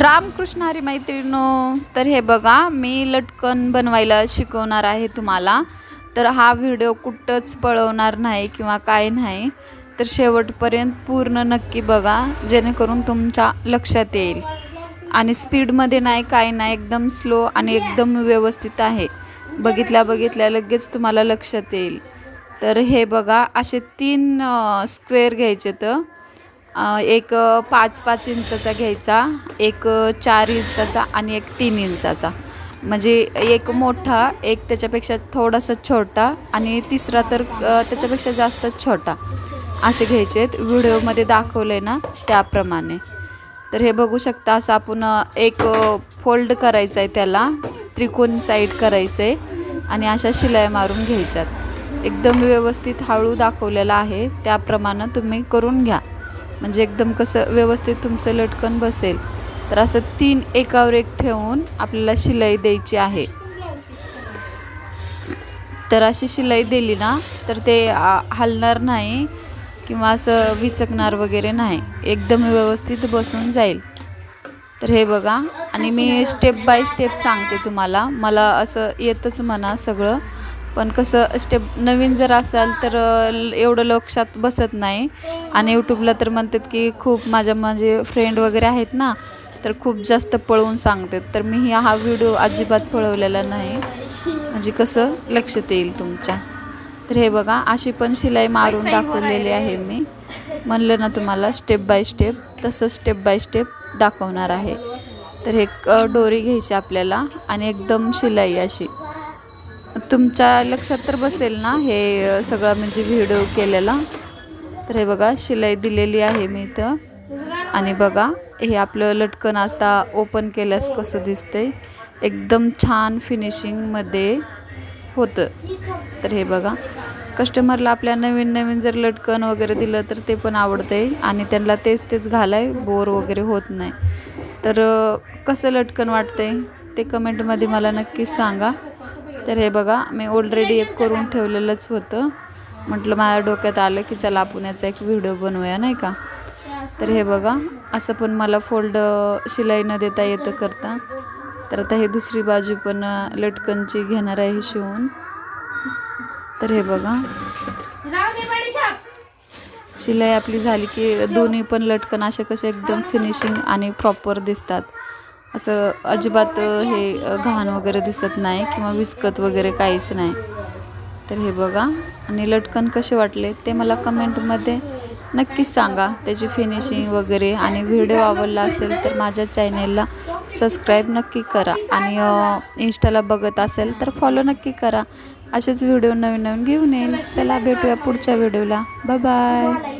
रामकृष्ण हरी मैत्रिणो तर हे बघा मी लटकन बनवायला शिकवणार आहे तुम्हाला. तर हा व्हिडिओ कुठंच पळवणार नाही किंवा काय नाही. तर शेवटपर्यंत पूर्ण नक्की बघा जेणेकरून तुमच्या लक्षात येईल. आणि स्पीडमध्ये नाही काय नाही एकदम स्लो आणि एकदम व्यवस्थित आहे. बघितल्या बघितल्या लगेच तुम्हाला लक्षात येईल. तर हे बघा असे तीन स्क्वेअर घ्यायचे तर. एक पाच पाच इंचाचा घ्यायचा एक चार इंचाचा आणि एक तीन इंचाचा. म्हणजे एक मोठा एक त्याच्यापेक्षा थोडासा छोटा आणि तिसरा तर त्याच्यापेक्षा जास्तच छोटा. असे घ्यायचे आहेत. व्हिडिओमध्ये दाखवलं आहे ना त्याप्रमाणे. तर हे बघू शकता असं आपण एक फोल्ड करायचं आहे त्याला. त्रिकोण साईड करायचं आहे आणि अशा शिलाई मारून घ्यायच्यात. एकदम व्यवस्थित हळू दाखवलेला आहे. त्याप्रमाणे तुम्ही करून घ्या. म्हणजे एकदम कसं व्यवस्थित तुमचं लटकन बसेल. तर असं तीन एकावर एक ठेवून आपल्याला शिलाई द्यायची आहे. तर अशी शिलाई दिली ना तर ते हलणार नाही किंवा असं विचकणार वगैरे नाही. एकदम व्यवस्थित बसून जाईल. तर हे बघा आणि मी स्टेप बाय स्टेप सांगते तुम्हाला. मला असं येतच म्हणा सगळं. पण कसं स्टेप नवीन जर असाल तर एवढं लक्षात बसत नाही. आणि यूट्यूबला तर म्हणतात की खूप माझ्या माझे फ्रेंड वगैरे आहेत ना तर खूप जास्त पळवून सांगतात. तर मी हा व्हिडिओ अजिबात पळवलेला नाही. म्हणजे कसं लक्षात येईल तुमच्या. तर हे बघा अशी पण शिलाई मारून दाखवलेली आहे मी. म्हणलं ना तुम्हाला स्टेप बाय स्टेप तसं स्टेप बाय स्टेप दाखवणार आहे. तर हे डोरी घ्यायची आपल्याला आणि एकदम शिलाई अशी. तुमच्या लक्षात तर बसेल ना हे सगळं म्हणजे व्हिडिओ केलेला? तर हे बघा शिलाई दिलेली आहे मी इथं. आणि बघा हे आपलं लटकन असता ओपन केल्यास कसं दिसतंय. एकदम छान फिनिशिंगमध्ये होतं. तर हे बघा कस्टमरला आपल्या नवीन नवीन जर लटकन वगैरे दिलं तर ते पण आवडते आणि त्यांना तेच तेच घालाय बोर वगैरे होत नाही. तर कसं लटकन वाटतंय ते कमेंटमध्ये मला नक्कीच सांगा. तर हे बघा मी ऑलरेडी एक करून ठेवलेलंच होतं. म्हटलं माझ्या डोक्यात आलं की चला आपण याचा एक व्हिडिओ बनवूया नाही का? तर हे बघा असं पण मला फोल्ड शिलाई न देता येतं करता. तर आता हे दुसरी बाजू पण लटकनची घेणार आहे शिवून. तर हे बघा. शिलाई आपली झाली की दोन्ही पण लटकन असे कसे एकदम फिनिशिंग आणि प्रॉपर दिसतात. असं अजिबात हे घाण वगैरे दिसत नाही किंवा विस्कत वगैरे काहीच नाही. तर हे बघा. आणि लटकन कसे वाटले ते मला कमेंटमध्ये नक्कीच सांगा. त्याची फिनिशिंग वगैरे आणि व्हिडिओ आवडला असेल तर माझ्या चॅनेलला सबस्क्राईब नक्की करा. आणि इंस्टाला बघत असेल तर फॉलो नक्की करा. असेच व्हिडिओ नवीन नवीन घेऊन येईल चला भेटूया पुढच्या व्हिडिओला बाय